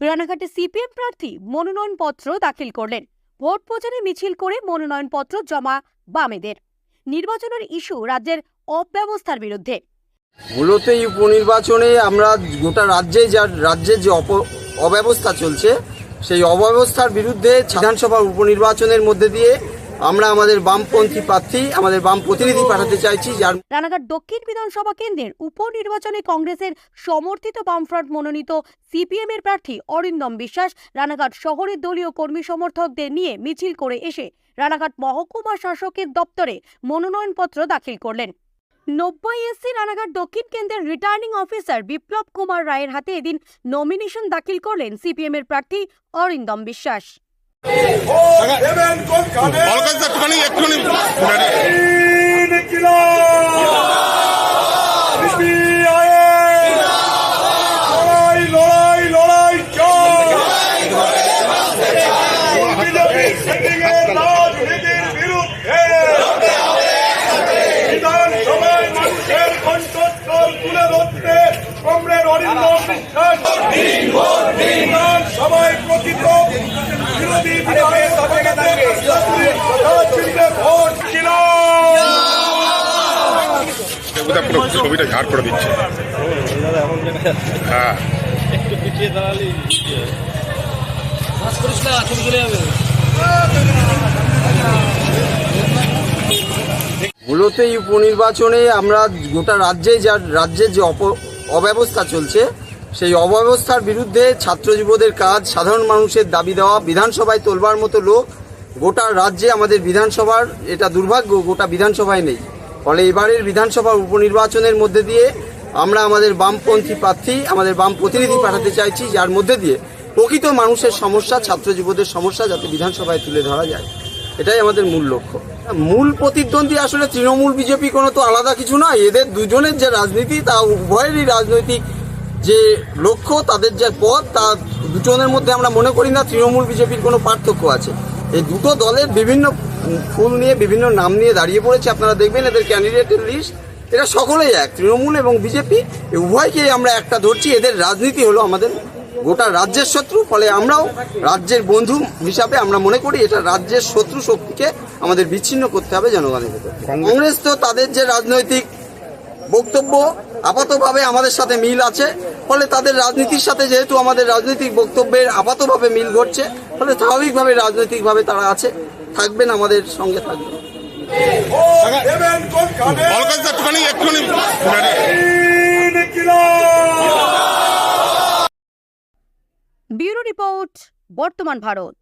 রানাঘাটে সিপিএম প্রার্থী মনোনয়নপত্র দাখিল করলেন। ভোট প্রচারে মিছিল করে মনোনয়নপত্র জমা বামেদের। নির্বাচনের ইস্যু রাজ্যের অব্যবস্থার বিরুদ্ধে। মূলত এই উপনির্বাচনে আমরা গোটা রাজ্যে যা রাজ্যের যে অব্যবস্থা চলছে, সেই অব্যবস্থার বিরুদ্ধে বিধানসভা উপনির্বাচনের মধ্যে দিয়ে আমরা আমাদের বামপন্থী প্রার্থী, আমাদের বাম প্রতিনিধি পাঠাতে চাইছি, যার রানাঘাট দক্ষিণ বিধানসভা কেন্দ্রের উপনির্বাচনে কংগ্রেসের সমর্থিত বামফ্রন্ট মনোনীত সিপিএম এর প্রার্থী অরিন্দম বিশ্বাস রানাঘাট শহরের দলীয় কর্মী সমর্থকদের নিয়ে মিছিল করে এসে রানাঘাট মহকুমা শাসকের দপ্তরে মনোনয়নপত্র দাখিল করলেন। নব্বই এসসি রানাঘাট দক্ষিণ কেন্দ্রের রিটার্নিং অফিসার বিপ্লব কুমার রায়ের হাতে এদিন নমিনেশন দাখিল করলেন সিপিএম এর প্রার্থী অরিন্দম বিশ্বাস। একটুখানি একটুখানি বিধানসভায় মানুষের কণ্ঠস্বর তুলে ধরতে কমরেড অরিন্দম বিশ্বাস বিধানসভায় প্রকৃত বিরোধী বিধায়ক ভোট ছিল ওটা ছবিটা ঝাড় করে দিচ্ছে। হ্যাঁ। মূলত এই উপনির্বাচনে আমরা গোটা রাজ্যে যা, রাজ্যের যে অব্যবস্থা চলছে, সেই অব্যবস্থার বিরুদ্ধে ছাত্র যুবদের কাজ, সাধারণ মানুষের দাবি দেওয়া, বিধানসভায় তোলবার মতো লোক গোটা রাজ্যে আমাদের বিধানসভার, এটা দুর্ভাগ্য, গোটা বিধানসভায় নেই। ফলে এবারের বিধানসভার উপনির্বাচনের মধ্যে দিয়ে আমরা আমাদের বামপন্থী প্রার্থী, আমাদের বাম প্রতিনিধি পাঠাতে চাইছি, যার মধ্যে দিয়ে প্রকৃত মানুষের সমস্যা, ছাত্র যুবদের সমস্যা যাতে বিধানসভায় তুলে ধরা যায়। এটাই আমাদের মূল লক্ষ্য। মূল প্রতিদ্বন্দ্বী আসলে তৃণমূল, বিজেপি কোনো তো আলাদা কিছু নয় এদের দুজনের যে রাজনীতি, তা উভয়েরই রাজনৈতিক যে লক্ষ্য, তাদের যে পথ, তা দুজনের মধ্যে আমরা মনে করি না, তৃণমূল, বিজেপির কোনো পার্থক্য আছে। এই দুটো দলের বিভিন্ন ফুল নিয়ে বিভিন্ন নাম নিয়ে দাঁড়িয়ে পড়েছে আপনারা দেখবেন এদের ক্যান্ডিডেটের লিস্ট এরা সকলেই এক তৃণমূল এবং বিজেপি উভয়কে আমরা একটা ধরছি এদের রাজনীতি হলো আমাদের গোটা রাজ্যের শত্রু ফলে আমরাও রাজ্যের বন্ধু হিসাবে আমরা মনে করি এটা রাজ্যের শত্রু শক্তিকে আমাদের বিচ্ছিন্ন করতে হবে জনগণের ভেতর। কংগ্রেস তো তাদের যে রাজনৈতিক বক্তব্য আপাতভাবে আমাদের সাথে মিল আছে ফলে তাদের রাজনীতির সাথে যেহেতু আমাদের রাজনৈতিক বক্তব্যের আপাতভাবে মিল ঘটছে ফলে স্বাভাবিকভাবে রাজনৈতিকভাবে তারা আছে। থাকবেন আমাদের সঙ্গে থাকবেন। ব্যুরো রিপোর্ট বর্তমান ভারত।